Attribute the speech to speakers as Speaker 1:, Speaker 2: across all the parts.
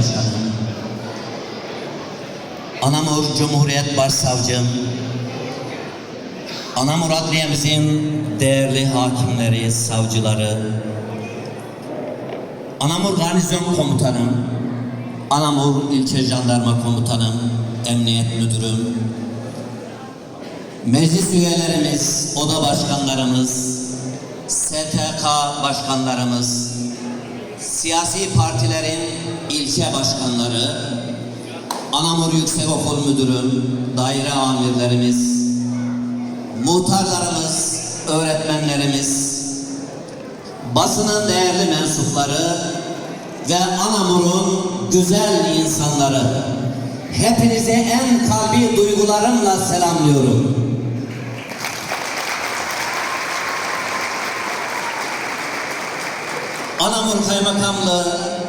Speaker 1: Başkanım, Anamur Cumhuriyet Başsavcım, Anamur Adliyemizin değerli hakimleri, savcıları, Anamur Garnizon Komutanım, Anamur İlçe Jandarma Komutanım, Emniyet Müdürüm, meclis üyelerimiz, oda başkanlarımız, STK başkanlarımız, siyasi partilerin ilçe başkanları, Anamur Yüksekokul Müdürüm, daire amirlerimiz, muhtarlarımız, öğretmenlerimiz, basının değerli mensupları ve Anamur'un güzel insanları, hepinize en kalbi duygularımla selamlıyorum. Anamur Kaymakamlığı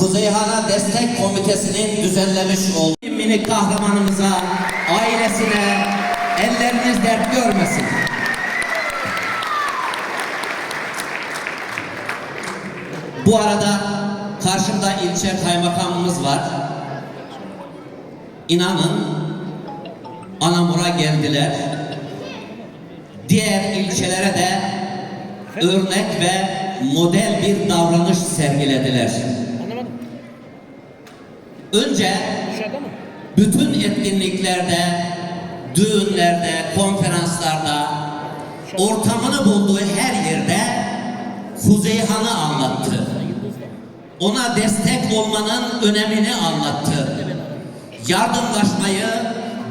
Speaker 1: Kuzeyhan'a Destek Komitesi'nin düzenlemiş olduğu minik kahramanımıza, ailesine elleriniz dert görmesin. Bu arada karşımda ilçe kaymakamımız var. İnanın Anamur'a geldiler. Diğer ilçelere de örnek ve model bir davranış sergilediler. Önce bütün etkinliklerde, düğünlerde, konferanslarda ortamını bulduğu her yerde Kuzeyhan'ı anlattı. Ona destek olmanın önemini anlattı. Yardımlaşmayı,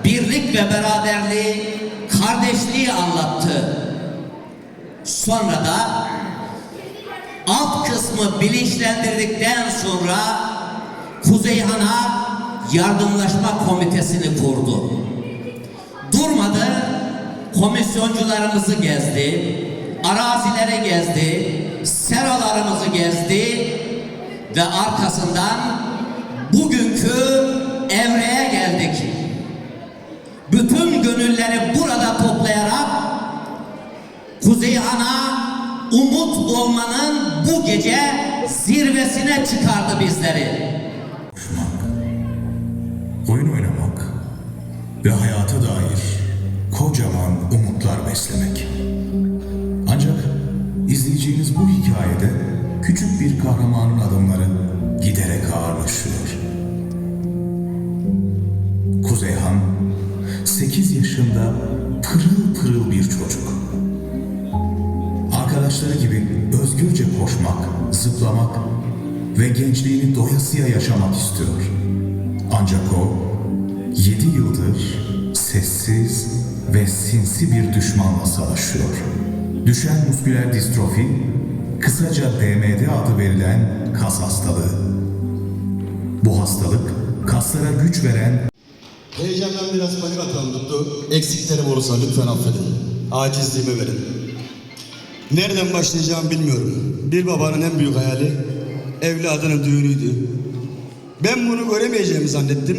Speaker 1: birlik ve beraberliği, kardeşliği anlattı. Sonra da alt kısmı bilinçlendirdikten sonra Kuzeyhan'a yardımlaşma komitesini kurdu. Durmadı, komisyoncularımızı gezdi, arazileri gezdi, seralarımızı gezdi ve arkasından bugünkü evreye geldik. Bütün gönülleri burada toplayarak Kuzeyhan'a umut olmanın bu gece zirvesine çıkardı bizleri.
Speaker 2: Ve hayata dair kocaman umutlar beslemek. Ancak izleyeceğiniz bu hikayede küçük bir kahramanın adımları giderek ağırlaşıyor. Kuzeyhan 8 yaşında pırıl pırıl bir çocuk. Arkadaşları gibi özgürce koşmak, zıplamak ve gençliğini doyasıya yaşamak istiyor. Ancak o 7 yıldır sessiz ve sinsi bir düşmanla savaşıyor. Düşen musküler distrofi, kısaca DMD adı verilen kas hastalığı. Bu hastalık kaslara güç veren
Speaker 3: Heyecandan biraz panik tuttu. Eksiklerim olursa lütfen affedin. Acizliğimi verin. Nereden başlayacağımı bilmiyorum. Bir babanın en büyük hayali evladının düğünüydü. Ben bunu göremeyeceğimi zannettim.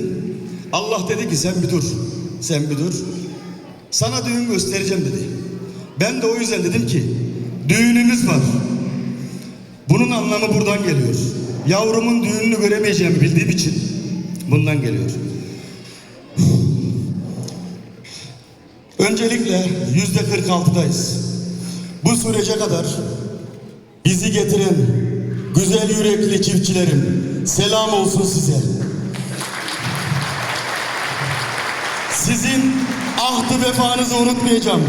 Speaker 3: Allah dedi ki sen bir dur. Sen bir dur. Sana düğün göstereceğim dedi. Ben de o yüzden dedim ki düğünümüz var. Bunun anlamı buradan geliyor. Yavrumun düğününü göremeyeceğimi bildiğim için bundan geliyor. Öncelikle yüzde 46'dayız. Bu sürece kadar bizi getiren güzel yürekli çiftçilerim selam olsun size. Sizin ahdı vefanızı unutmayacağım.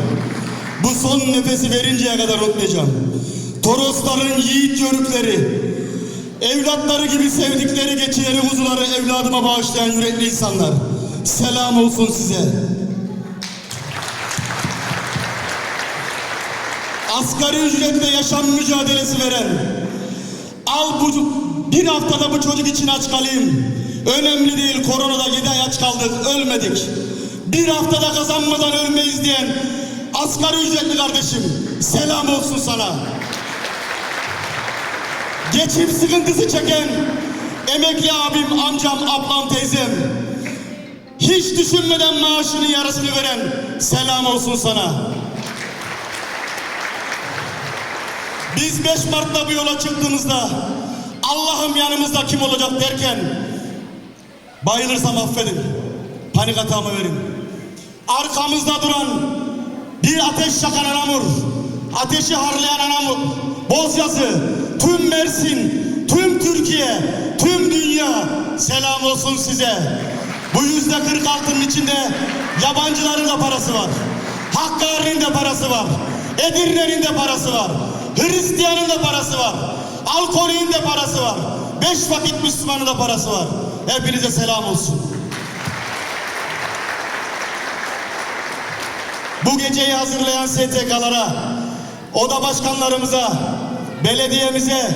Speaker 3: Bu son nefesi verinceye kadar unutmayacağım. Torosların yiğit yörükleri, evlatları gibi sevdikleri geçileri kuzuları evladıma bağışlayan yürekli insanlar. Selam olsun size. asgari ücretle yaşam mücadelesi veren, al bu bir haftada bu çocuk için aç kalayım. Önemli değil koronada 7 ay aç kaldık ölmedik. Bir haftada kazanmadan ölmeyiz diyen asgari ücretli kardeşim selam olsun sana. Geçim sıkıntısı çeken emekli abim, amcam, ablam, teyzem hiç düşünmeden maaşının yarısını veren selam olsun sana. Biz 5 Mart'ta bu yola çıktığımızda Allah'ım yanımızda kim olacak derken bayılırsam affedin. Panik atağımı verin. Arkamızda duran bir ateş yakan anamur, ateşi harlayan anamur, Bozyazı, tüm Mersin, tüm Türkiye, tüm dünya selam olsun size. Bu yüzde 46'nın içinde yabancıların da parası var. Hakkari'nin de parası var. Edirne'nin de parası var. Hristiyanın da parası var. Alkolün de parası var. Beş vakit Müslümanın da parası var. Hepinize selam olsun. Bu geceyi hazırlayan STK'lara, oda başkanlarımıza, belediyemize,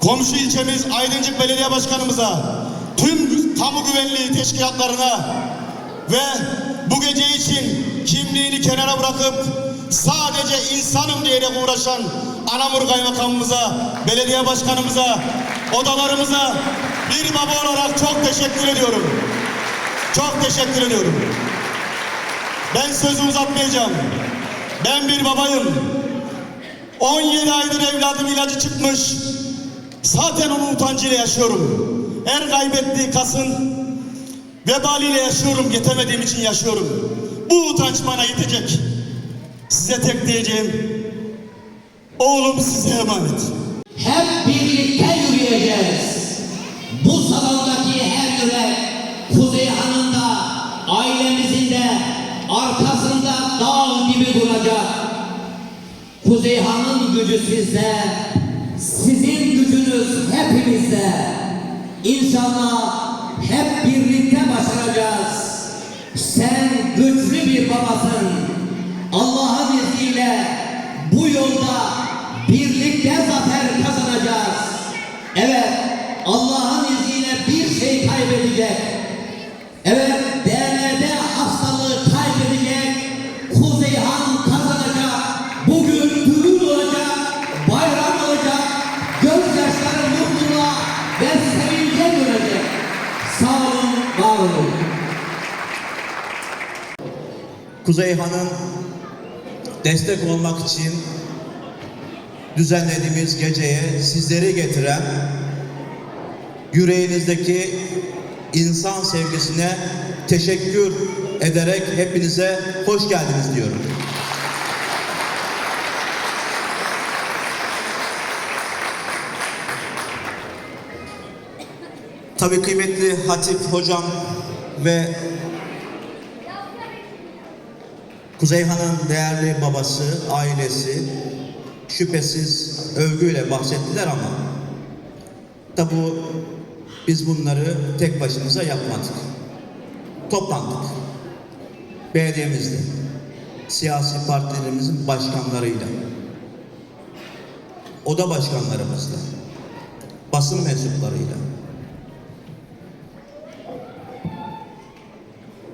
Speaker 3: komşu ilçemiz Aydıncık Belediye Başkanımıza, tüm kamu güvenliği teşkilatlarına ve bu gece için kimliğini kenara bırakıp sadece insanım diyerek uğraşan Anamur Kaymakamımıza, belediye başkanımıza, odalarımıza bir baba olarak çok teşekkür ediyorum. Çok teşekkür ediyorum. Ben sözü uzatmayacağım. Ben bir babayım. 17 aydır evladım ilacı çıkmış. Zaten onun utancıyla yaşıyorum. Her kaybettiği kasın vebaliyle yaşıyorum. Yetemediğim için yaşıyorum. Bu utanç bana yetecek. Size tek diyeceğim. Oğlum size emanet.
Speaker 1: Hep birlikte yürüyeceğiz. Bu salondaki her yürek Kuzeyhan'ın da ailemizin de arkasında dağ gibi duracak. Kuzeyhan'ın gücü sizde, sizin gücünüz hepimizde. İnşallah hep birlikte başaracağız. Sen güçlü bir babasın. Allah'ın izniyle bu yolda birlikte zafer kazanacağız. Evet, Allah'ın
Speaker 4: Kuzeyhan'ın destek olmak için düzenlediğimiz geceye sizleri getiren yüreğinizdeki insan sevgisine teşekkür ederek hepinize hoş geldiniz diyorum. Tabii kıymetli Hatip hocam ve Kuzeyhan'ın değerli babası, ailesi şüphesiz övgüyle bahsettiler ama tabi biz bunları tek başımıza yapmadık. Toplandık. Belediyemizde, siyasi partilerimizin başkanlarıyla, oda başkanlarımızla, basın mensuplarıyla,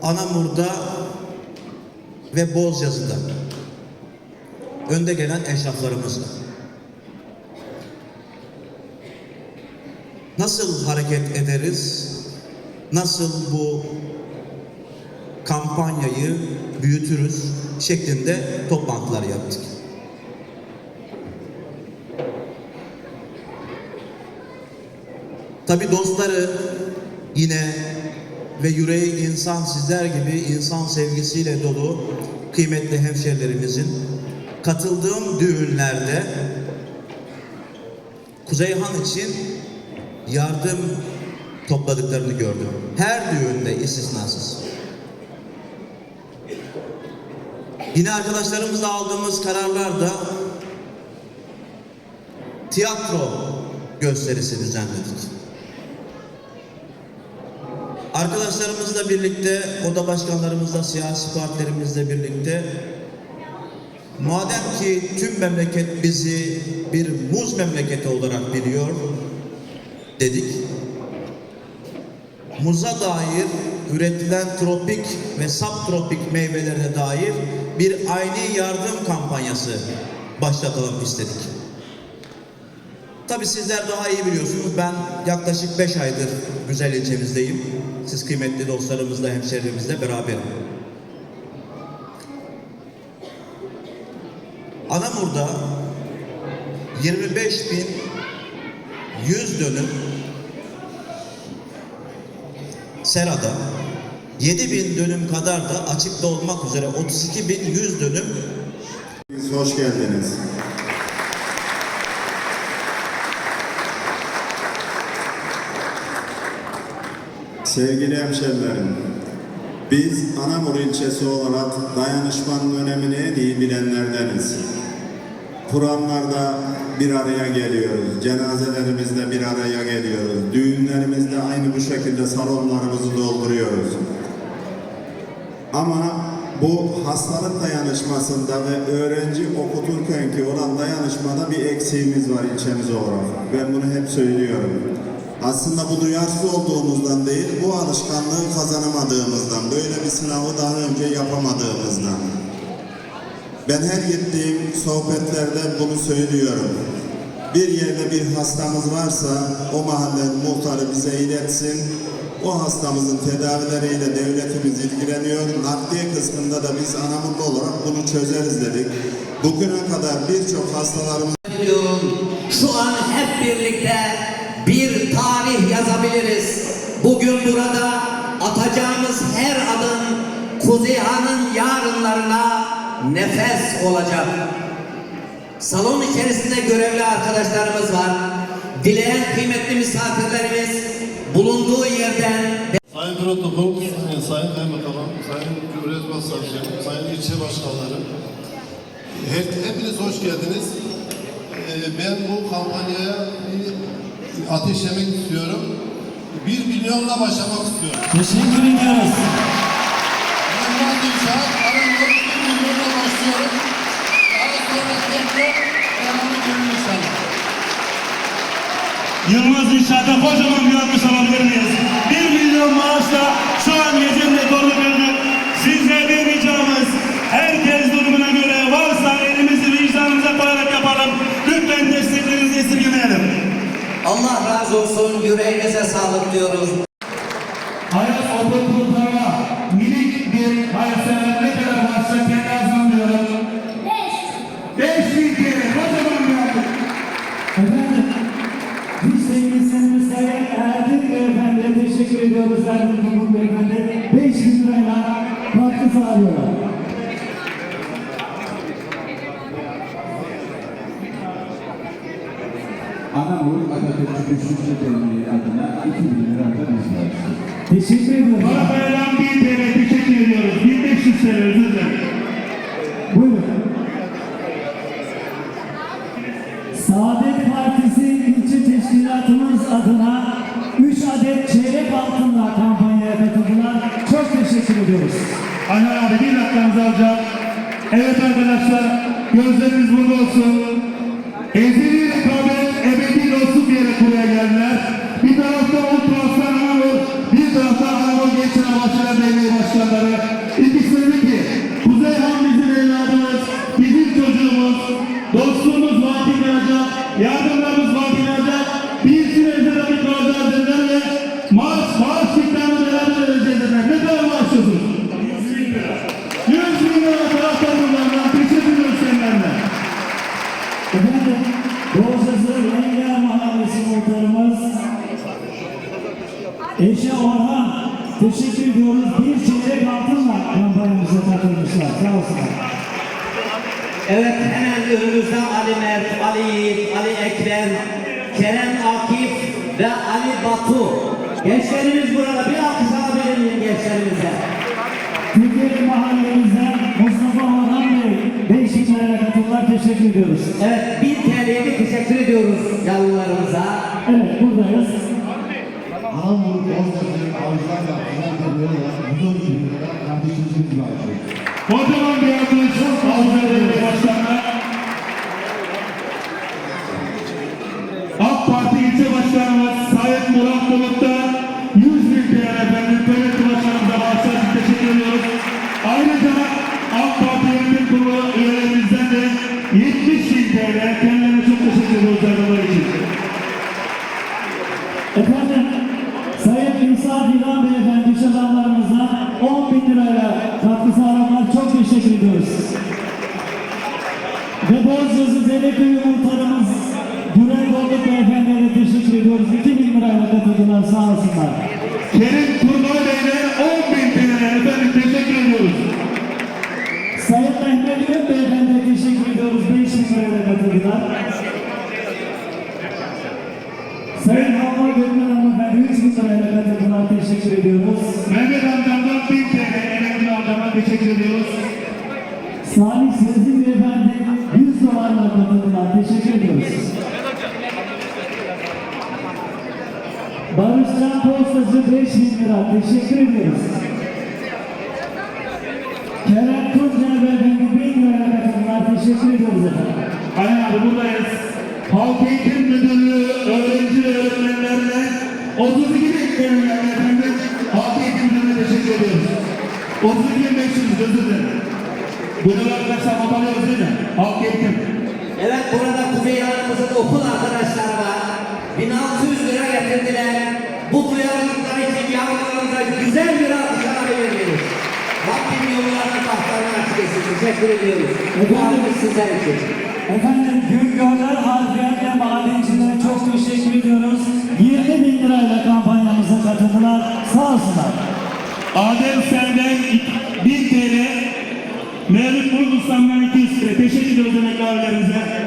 Speaker 4: Anamur'da ve Bozcazı'da önde gelen eşraflarımızla nasıl hareket ederiz, nasıl bu kampanyayı büyütürüz şeklinde toplantılar yaptık. Tabi dostları yine ve yüreği insan sizler gibi insan sevgisiyle dolu kıymetli hemşerilerimizin katıldığım düğünlerde Kuzeyhan için yardım topladıklarını gördüm. Her düğünde istisnasız. Yine arkadaşlarımızla aldığımız kararlarda tiyatro gösterisi düzenledik. Arkadaşlarımızla birlikte, oda başkanlarımızla, siyasi partilerimizle birlikte madem ki tüm memleket bizi bir muz memleketi olarak biliyor dedik. Muza dair üretilen tropik ve subtropik meyvelerine dair bir aynı yardım kampanyası başlatalım istedik. Tabii sizler daha iyi biliyorsunuz. Ben yaklaşık 5 aydır güzel ilçemizdeyim. Siz kıymetli dostlarımızla, hemşehrilerimizle beraberim. Anamur'da 25 bin 100 dönüm serada 7000 dönüm kadar da açıkta olmak üzere 32.100 dönüm
Speaker 5: Siz hoş geldiniz. Sevgili hemşerilerim, biz Anamur ilçesi olarak dayanışmanın önemini en iyi bilenlerdeniz. Kur'anlarda bir araya geliyoruz, cenazelerimizde bir araya geliyoruz, düğünlerimizde aynı bu şekilde salonlarımızı dolduruyoruz. Ama bu hastalık dayanışmasında ve öğrenci okuturken ki olan dayanışmada bir eksiğimiz var ilçemiz olarak. Ben bunu hep söylüyorum. Aslında bu duyarsız olduğumuzdan değil, bu alışkanlığı kazanamadığımızdan, böyle bir sınavı daha önce yapamadığımızdan. Ben her gittiğim sohbetlerde bunu söylüyorum. Bir yerde bir hastamız varsa o mahallenin muhtarı bize iletsin. O hastamızın tedavileriyle devletimiz ilgileniyor. Nakliye kısmında da biz Anamurlu olarak bunu çözeriz dedik. Bugüne kadar birçok hastalarımız.
Speaker 1: Şu an hep birlikte bir burada atacağımız her adım Kuzeyhan'ın yarınlarına nefes olacak. Salon içerisinde görevli arkadaşlarımız var. Dileyen kıymetli misafirlerimiz bulunduğu yerden
Speaker 6: Sayın Protokol, Sayın Kaymakamım, Sayın Cumhuriyet Başsavcım, Sayın İlçe Başkanlarım, her, hepiniz hoş geldiniz. Ee, ben bu kampanyaya bir ateşlemek istiyorum. Bir milyonla başlamak istiyorum.
Speaker 7: Teşekkür ediyoruz.
Speaker 6: Yılmaz İnşaat, aramızda bir milyonla başlıyorum. Daha sonra tekrar devam edelim inşallah.
Speaker 7: Yılmaz İnşaat'a kocaman bir alkış
Speaker 1: yüreğinize sağlık diyoruz.
Speaker 7: Hayat okul kurtarma minik bir hayatsever ne kadar varsa kendi ağzından diyorum. 5 bin TL kocaman bir alkış.
Speaker 8: Efendim, biz sevgilisiniz Sayın Erdin Beyefendi'ye teşekkür ediyoruz Erdin Kumur Beyefendi. 5 bin lirayla katkı sağlıyorlar.
Speaker 9: Anamur Atatürk Düşünce Derneği adına 2000 lira da biz verdik.
Speaker 8: Teşekkür ediyoruz.
Speaker 7: Paradan 1000 TL teşekkür ediyoruz. 1500 TL özür dilerim.
Speaker 8: Buyurun. Saadet Partisi ilçe teşkilatımız adına 3 adet çeyrek altınla kampanyaya katıldılar. Çok teşekkür ediyoruz.
Speaker 7: Ayhan abi bir dakikanızı alacağım. Evet arkadaşlar gözleriniz burada olsun. Ezeli Başkanı Derneği Başkanları. İkisi dedi ki Kuzeyhan bizim evladımız, bizim çocuğumuz, dostluğumuz vaki kalacak, yardımlarımız vaki kalacak. Bir süre evde kalacağız dediler ve maaş, maaş miktarını beraber vereceğiz dediler. Ne kadar maaş yazıyorsunuz? 100 bin lira. 100 bin lira taraftarlarından teşekkür ediyoruz kendilerine.
Speaker 8: Efendim, Boğazözü Yengen Mahallesi muhtarımız Eşe Orhan teşekkür ediyoruz. Bir çeyrek altınla kampanyamıza katılmışlar. Sağ olsunlar.
Speaker 1: Evet hemen önümüzde Ali Mert, Ali Yiğit, Ali Ekrem, Kerem Akif ve Ali Batu. Gençlerimiz burada bir alkış alabilir miyim gençlerimize?
Speaker 8: Türkiye mahallemizden Mustafa Orhan Bey 5 bin liraya katıldılar. Teşekkür ediyoruz.
Speaker 1: Evet bin TL'ye teşekkür ediyoruz yavrularımıza.
Speaker 8: Evet buradayız.
Speaker 9: Anamur Bozkır'ın avcılar yaptılar da böyle huzur gibi kardeşimiz var.
Speaker 7: Kocaman bir alkış Avcı Belediye Başkanı'na. AK Parti İlçe Başkanımız Sayın Murat Bulut'ta
Speaker 8: Dereköy'ü muhtarımız Güray Bolluk Beyefendi'ye teşekkür ediyoruz. 2000 lirayla katıldılar sağ olsunlar.
Speaker 7: Kerim Bey'le 10 bin TL efendim teşekkür ediyoruz.
Speaker 8: Sayın Mehmet Beyefendi'ye teşekkür ediyoruz. 5000 lirayla katıldılar. Sayın Havva Gökmen Hanımefendi 3000 lirayla katıldılar. Teşekkür ediyoruz.
Speaker 7: Mehmet amcamdan 1000 TL emekli amcama teşekkür ediyoruz.
Speaker 8: Salih Sezgin Teşekkür ediyoruz. Barışcan Postacı 5000 lira. Teşekkür ediyoruz. Kerem Tuncer Beyefendi 1000 liraya katıldılar. Teşekkür ediyoruz efendim.
Speaker 7: Abi buradayız. Halk Eğitim Müdürlüğü öğrenci ve öğretmenlerine 32 bin TL efendim. Halk Eğitim Müdürlüğü'ne teşekkür ediyoruz. 32 500 özür dilerim. Bunu arkadaşlar not alıyoruz değil mi? Halk Eğitim.
Speaker 1: Evet burada Kuzey Yanımızın okul arkadaşlar var. 1600 lira getirdiler. Bu duyarlılıklar için yavrularımıza güzel bir alkışlar veriyoruz. Rabbim yollarını bahtlarını açık etsin. Teşekkür ediyoruz. Bu alkış sizler için.
Speaker 8: Efendim Güngörler Harbiyen ve Madencilere çok teşekkür ediyoruz. 20 bin lirayla kampanyamıza katıldılar. Sağ olsunlar.
Speaker 7: Adem Sel'den 1000 TL. Mevlüt Burgus'tan 200 TL. Teşekkür ediyoruz emekli.